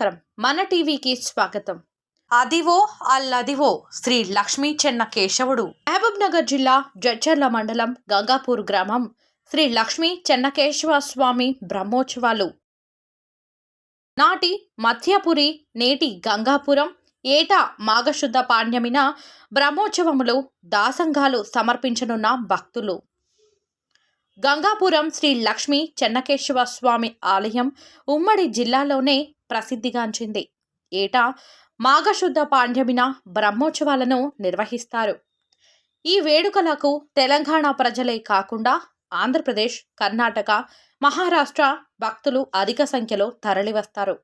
నమస్కారం. మన టీవీకి స్వాగతం. అదివో అల్లదివో శ్రీ లక్ష్మీ చెన్న కేశవుడు. మహబూబ్ నగర్ జిల్లా జడ్చర్ల మండలం గంగాపూర్ గ్రామం శ్రీ లక్ష్మీ చెన్నకేశవ స్వామి బ్రహ్మోత్సవాలు. నాటి మధ్యపురి నేటి గంగాపురం ఏటా మాఘశుద్ధ పాణ్యమిన బ్రహ్మోత్సవములు దాసంగాలు సమర్పించనున్న భక్తులు. గంగాపురం శ్రీ లక్ష్మీ చెన్నకేశవ స్వామి ఆలయం ఉమ్మడి జిల్లాలోనే ప్రసిద్ధిగాంచింది ఏటా మాఘశుద్ధ పాండ్యమిన బ్రహ్మోత్సవాలను నిర్వహిస్తారు. ఈ వేడుకలకు తెలంగాణ ప్రజలే కాకుండా ఆంధ్రప్రదేశ్ కర్ణాటక మహారాష్ట్ర భక్తులు అధిక సంఖ్యలో తరలివస్తారు.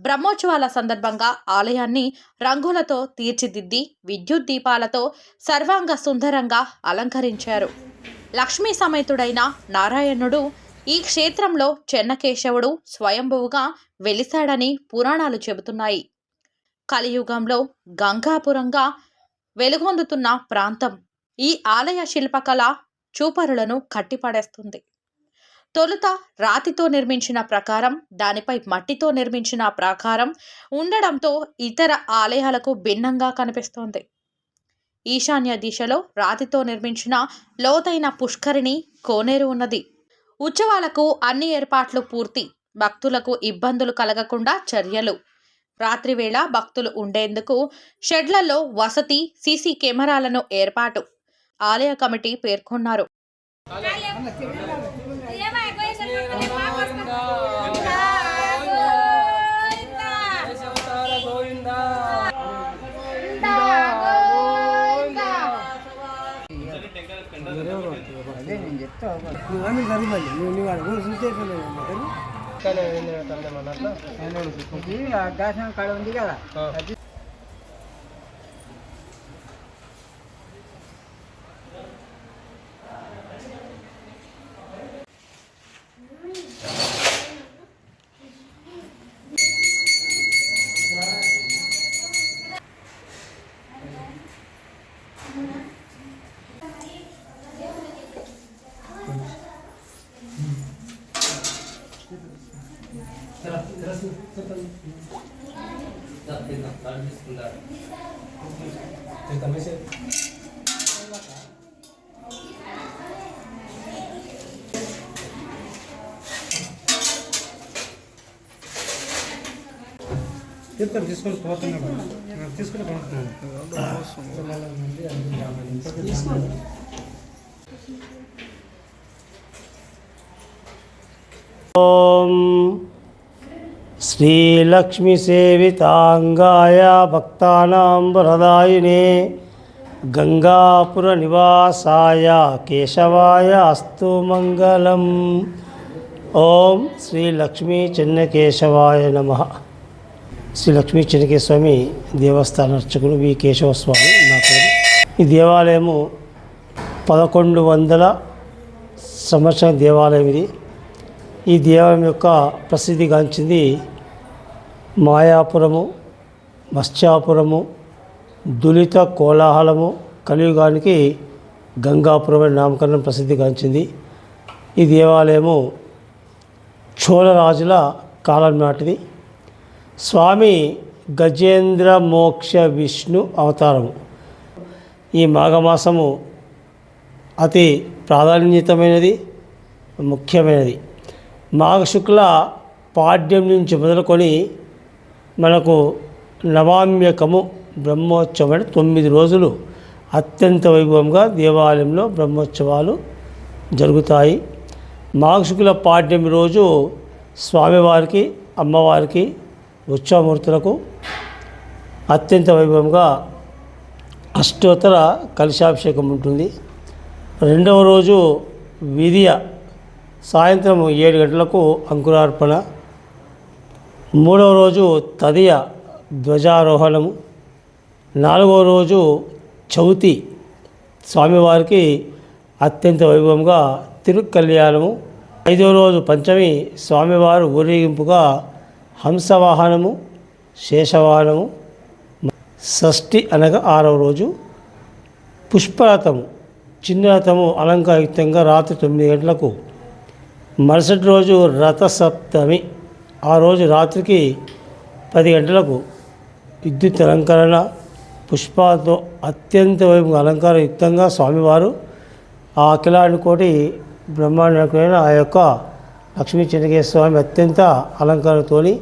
బ్రహ్మోత్సవాల సందర్భంగా ఆలయాన్ని రంగులతో తీర్చిదిద్ది విద్యుత్ దీపాలతో సర్వాంగ సుందరంగా అలంకరించారు. లక్ష్మీ సమేతుడైన నారాయణుడు ఈ క్షేత్రంలో చెన్నకేశవుడు స్వయంభువుగా వెలిశాడని పురాణాలు చెబుతున్నాయి. కలియుగంలో గంగాపురంగా వెలుగొందుతున్న ప్రాంతం ఈ ఆలయ శిల్పకళ చూపరులను కట్టిపడేస్తుంది. తొలుత రాతితో నిర్మించిన ప్రకారం దానిపై మట్టితో నిర్మించిన ప్రాకారం ఉండడంతో ఇతర ఆలయాలకు భిన్నంగా కనిపిస్తోంది. ఈశాన్య దిశలో రాతితో నిర్మించిన లోతైన పుష్కరిణి కోనేరు ఉన్నది. ఉత్సవాలకు అన్ని ఏర్పాట్లు పూర్తి. భక్తులకు ఇబ్బందులు కలగకుండా చర్యలు. రాత్రివేళ భక్తులు ఉండేందుకు షెడ్లలో వసతి సీసీ కెమెరాలను ఏర్పాటు. ఆలయ కమిటీ పేర్కొన్నారు. నేను చెప్తా నువ్వు నువ్వు చూసేసాను కానీ అట్లా కాడ ఉంది కదా తీర్థం తీసుకొని పోతున్నాడు తీసుకుని పంపుతున్నాను श्रीलक्ष्मीसेविताङ्गाय भक्तानां वरदायिने गङ्गापुरनिवासाय केशवाय अस्तु मङ्गलम् ఓం శ్రీ లక్ష్మీ చెన్నకేశవాయ నమ శ్రీ లక్ష్మీ చెన్నకేశస్వామి దేవస్థాన అర్చకుడు వి కేశవస్వామి నా పేరు ఈ దేవాలయము పదకొండు వందల సంవత్సరం దేవాలయం ఇది ఈ దేవాలయం యొక్క ప్రసిద్ధిగాంచింది మాయాపురము మత్స్యాపురము దులిత కోలాహలము కలియుగానికి గంగాపురం అనే నామకరణం ప్రసిద్ధిగాంచింది ఈ దేవాలయము చోళరాజుల కాలం నాటిది. స్వామి గజేంద్ర మోక్ష విష్ణు అవతారము. ఈ మాఘమాసము అతి ప్రాధాన్యతమైనది ముఖ్యమైనది. మాఘశుక్ల పాడ్యం నుంచి మొదలుకొని మనకు నవామ్యకము బ్రహ్మోత్సవం అంటే తొమ్మిది రోజులు అత్యంత వైభవంగా దేవాలయంలో బ్రహ్మోత్సవాలు జరుగుతాయి. మాఘశుక్ల పాడ్యమి రోజు స్వామివారికి అమ్మవారికి ఉత్సవమూర్తులకు అత్యంత వైభవంగా అష్టోత్తర కలశాభిషేకం ఉంటుంది. రెండవ రోజు విధియ సాయంత్రం ఏడు గంటలకు అంకురార్పణ. మూడవ రోజు తదియ ధ్వజారోహణము. నాలుగవ రోజు చవితి స్వామివారికి అత్యంత వైభవంగా తిరుకల్యాణము ఐదవ రోజు పంచమి స్వామివారు ఊరేగింపుగా హంసవాహనము శేషవాహనము. షష్ఠి అనగా ఆరవ రోజు పుష్పరథము. చిన్న రథము అలంకారయుక్తంగా రాత్రి తొమ్మిది గంటలకు మరుసటి రోజు రథసప్తమి. ఆ రోజు రాత్రికి పది గంటలకు విద్యుత్ అలంకరణ పుష్పాలతో అత్యంత వైపు అలంకారయుక్తంగా స్వామివారు ఆ అఖిలాండ కోటి బ్రహ్మాండమైన ఆ యొక్క లక్ష్మీ చెన్నకేశ్వర స్వామి అత్యంత అలంకారంతోని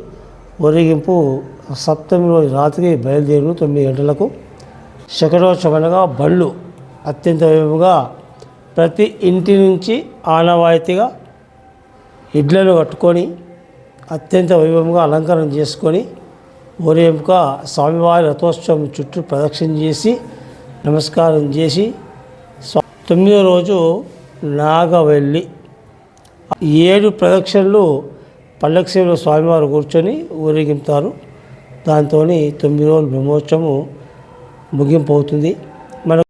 ఒరిగింపు సప్తమి రోజు రాత్రి బయలుదేరు తొమ్మిది గంటలకు. శకటోత్సవనగా బళ్ళు అత్యంత వైభవంగా ప్రతి ఇంటి నుంచి ఆనవాయితీగా ఇడ్లను కట్టుకొని అత్యంత వైభవంగా అలంకరణ చేసుకొని ఊరేంపుగా స్వామివారి రథోత్సవం చుట్టూ ప్రదక్షిణ చేసి నమస్కారం చేసి స్వా- తొమ్మిదో రోజు నాగవెల్లి. ఏడు ప్రదక్షిణలు పల్లకి సేవలో స్వామివారు కూర్చొని ఊరేగింపుతారు. దాంతో తొమ్మిది రోజులు బ్రహ్మోత్సవము ముగింపు అవుతుంది మన